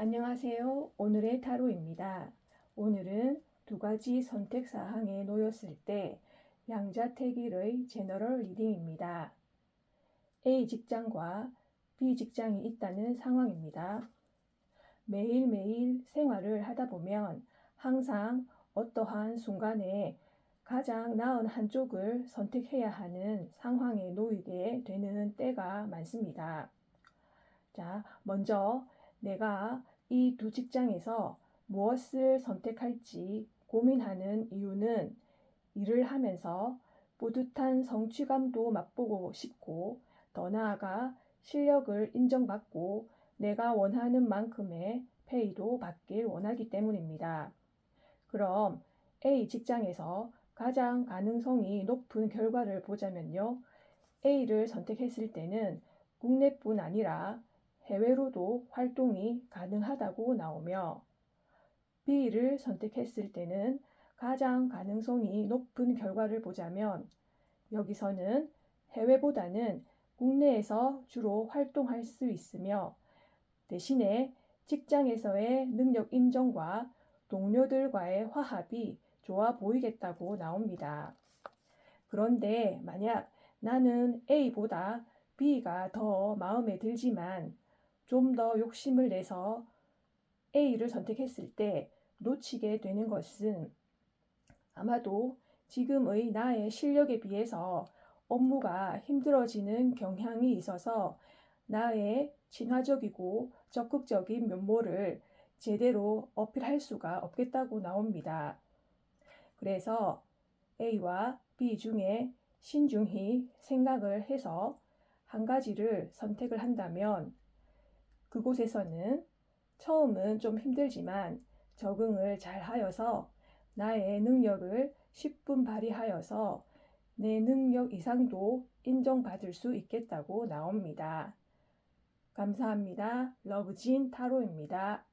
안녕하세요. 오늘의 타로입니다. 오늘은 두 가지 선택 사항에 놓였을 때 양자택일의 제너럴 리딩입니다. A 직장과 B 직장이 있다는 상황입니다. 매일매일 생활을 하다 보면 항상 어떠한 순간에 가장 나은 한쪽을 선택해야 하는 상황에 놓이게 되는 때가 많습니다. 자, 먼저 내가 이 두 직장에서 무엇을 선택할지 고민하는 이유는 일을 하면서 뿌듯한 성취감도 맛보고 싶고 더 나아가 실력을 인정받고 내가 원하는 만큼의 페이도 받길 원하기 때문입니다. 그럼 A 직장에서 가장 가능성이 높은 결과를 보자면요. A를 선택했을 때는 국내뿐 아니라 해외로도 활동이 가능하다고 나오며 B를 선택했을 때는 가장 가능성이 높은 결과를 보자면 여기서는 해외보다는 국내에서 주로 활동할 수 있으며 대신에 직장에서의 능력 인정과 동료들과의 화합이 좋아 보이겠다고 나옵니다. 그런데 만약 나는 A보다 B가 더 마음에 들지만 좀 더 욕심을 내서 A를 선택했을 때 놓치게 되는 것은 아마도 지금의 나의 실력에 비해서 업무가 힘들어지는 경향이 있어서 나의 친화적이고 적극적인 면모를 제대로 어필할 수가 없겠다고 나옵니다. 그래서 A와 B 중에 신중히 생각을 해서 한 가지를 선택을 한다면 그곳에서는 처음은 좀 힘들지만 적응을 잘 하여서 나의 능력을 10분 발휘하여서 내 능력 이상도 인정받을 수 있겠다고 나옵니다. 감사합니다. 러브진 타로입니다.